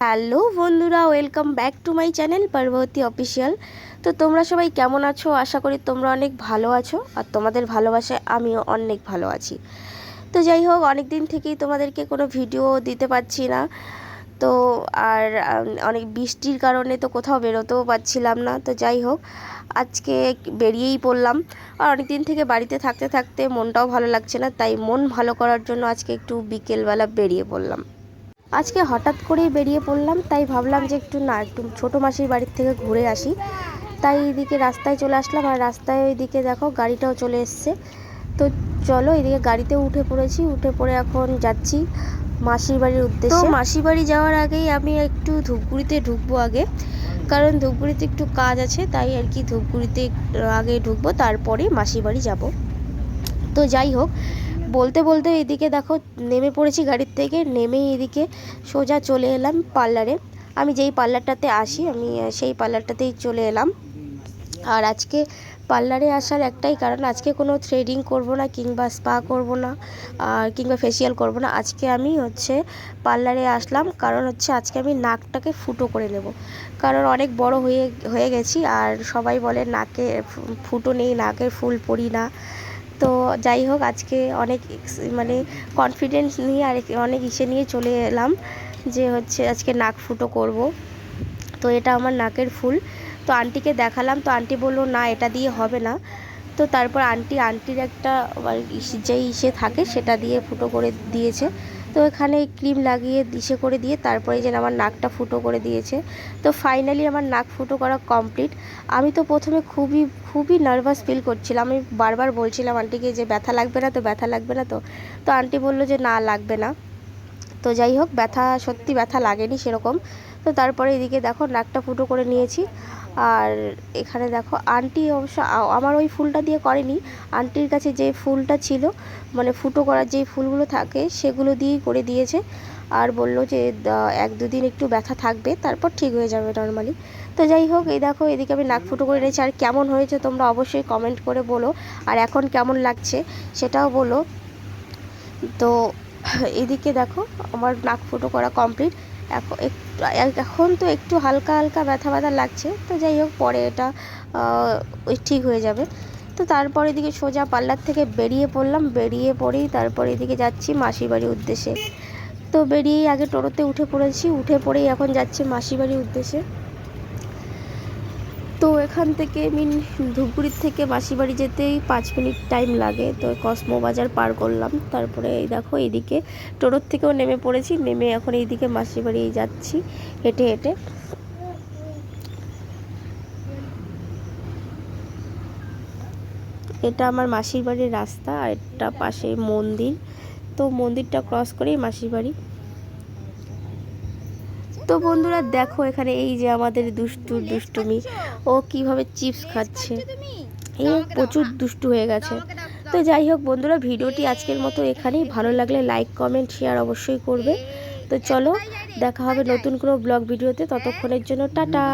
Hello বন্ধুরা, welcome back to my channel Parvati official তো তোমরা সবাই কেমন আছো? আশা করি তোমরা অনেক ভালো আছো আর তোমাদের ভালোবাসায় আমিও অনেক ভালো আছি। তো যাই হোক অনেক দিন থেকেই তোমাদেরকে কোনো ভিডিও দিতে পারছি না। তো আর অনেক বৃষ্টির কারণে তো কোথাও বেরোতেও পারছিলাম না। তো যাই হোক, আজকে বেরিয়েই পড়লাম। আর অনেক দিন থেকে বাড়িতে থাকতে থাকতে মনটাও ভালো লাগছে না, তাই মন ভালো করার জন্য আজকে একটু বিকেলবেলা বেরিয়ে পড়লাম। আজকে হঠাৎ করেই বেরিয়ে পড়লাম, তাই ভাবলাম যে একটু না, একটু ছোটো মাসির বাড়ির থেকে ঘুরে আসি। তাই এইদিকে রাস্তায় চলে আসলাম, আর রাস্তায় ওইদিকে দেখো গাড়িটাও চলে এসছে। তো চলো এদিকে গাড়িতে উঠে পড়েছি, উঠে পড়ে এখন যাচ্ছি মাসির বাড়ির উদ্দেশ্যে। মাসির বাড়ি যাওয়ার আগেই আমি একটু ধূপগুড়িতে ঢুকবো আগে, কারণ ধূপগুড়িতে একটু কাজ আছে, তাই আর কি ধূপগুড়িতে আগে ঢুকবো, তারপরে মাসির বাড়ি যাব। তো যাই হোক বলতে বলতে এদিকে দেখো, নেমে পড়েছি গাড়ির থেকে নেমে এদিকে সোজা চলে এলাম পার্লারে। আমি যেই পার্লারটাতে আসি, আমি সেই পার্লারটাতেই চলে এলাম। আর আজকে পার্লারে আসার একটাই কারণ, আজকে কোনো থ্রেডিং করব না কিংবা স্পা করব না, আর কিংবা ফেসিয়াল করব না। আজকে আমি হচ্ছে পার্লারে আসলাম, কারণ হচ্ছে আজকে আমি নাকটাকে ফুটো করে নেব। কারণ অনেক বড় হয়ে হয়ে গেছি, আর সবাই বলে নাকে ফুটো নেই নাকের ফুল পরি না। তো যাই হোক, আজকে অনেক মানে কনফিডেন্স নিয়ে আর অনেক ইসে নিয়ে চলে এলাম যে হচ্ছে আজকে নাক ফুটো করব। তো এটা আমার নাকের ফুল। তো আন্টিকে দেখালাম, তো আন্টি বলল, না, এটা দিয়ে হবে না। তো তারপর আন্টি, আন্টির একটা যেই ইসে থাকে সেটা দিয়ে ফুটো করে দিয়েছে। তো এখানে ক্রিম লাগিয়ে দিশে করে দিয়ে তারপরে যেন আমার নাকটা ফুটো করে দিয়েছে। তো ফাইনালি আমার নাক ফুটো করা কমপ্লিট আমি তো প্রথমে খুবই খুবই নার্ভাস ফিল করছিলাম। আমি বারবার বলছিলাম আন্টিকে যে ব্যথা লাগবে না তো, ব্যথা লাগবে না তো। তো আন্টি বলল যে না, লাগবে না। তো যাই হোক, ব্যথা, সত্যি ব্যথা লাগেনি সেরকম। তো তারপরে এদিকে দেখো নাকটা ফুটো করে নিয়েছি। আর এখানে দেখো আন্টি অবশ্য আমার ওই ফুলটা দিয়ে করেনি। আন্টির কাছে যে ফুলটা ছিল মানে ফুটো করার যে ফুলগুলো থাকে, সেগুলো দিয়েই করে দিয়েছে। আর বলল যে এক দুদিন একটু ব্যথা থাকবে, তারপর ঠিক হয়ে যাবে নর্মালি তো যাই হোক, এই দেখো, এদিকে আমি নাক ফুটো করে নিয়েছি আর কেমন হয়েছে তোমরা অবশ্যই কমেন্ট করে বলো। আর এখন কেমন লাগছে সেটাও বলো। তো এদিকে দেখো, আমার নাক ফুটো করা কমপ্লিট এখন একটু এখন তো একটু হালকা হালকা ব্যথা ব্যথা লাগছে। তো যাই হোক, পরে এটা ঠিক হয়ে যাবে। তো তারপর এদিকে সোজা পার্লার থেকে বেরিয়ে পড়লাম। বেরিয়ে পড়েই তারপর এদিকে যাচ্ছি মাসির বাড়ির উদ্দেশ্যে। তো বেরিয়েই আগে টোটোতে উঠে পড়েছি। উঠে পড়েই এখন যাচ্ছি মাসির বাড়ির উদ্দেশ্যে। তো এখান থেকে মিন ধূপগুড়ির থেকে মাসির বাড়ি যেতেই পাঁচ মিনিট টাইম লাগে। তো কসমো বাজার পার করলাম। তারপরে এই দেখো, এইদিকে টোটোর থেকেও নেমে পড়েছি। নেমে এখন এইদিকে মাসির বাড়ি যাচ্ছি, হেঁটে হেঁটে। এটা আমার মাসির বাড়ির রাস্তা, আর এটা পাশে মন্দির। তো মন্দিরটা ক্রস করেই মাসির বাড়ি। তো বন্ধুরা দেখো এখানে এই যে আমাদের দুষ্টু, দুষ্টুমি। ও কীভাবে চিপস খাচ্ছে। এ প্রচুর দুষ্টু হয়ে গেছে। তো যাই হোক বন্ধুরা, ভিডিওটি আজকের মতো এখানেই। ভালো লাগলে লাইক কমেন্ট শেয়ার অবশ্যই করবে। তো চলো, দেখা হবে নতুন কোনো ব্লগ ভিডিওতে। ততক্ষণের জন্য টাটা।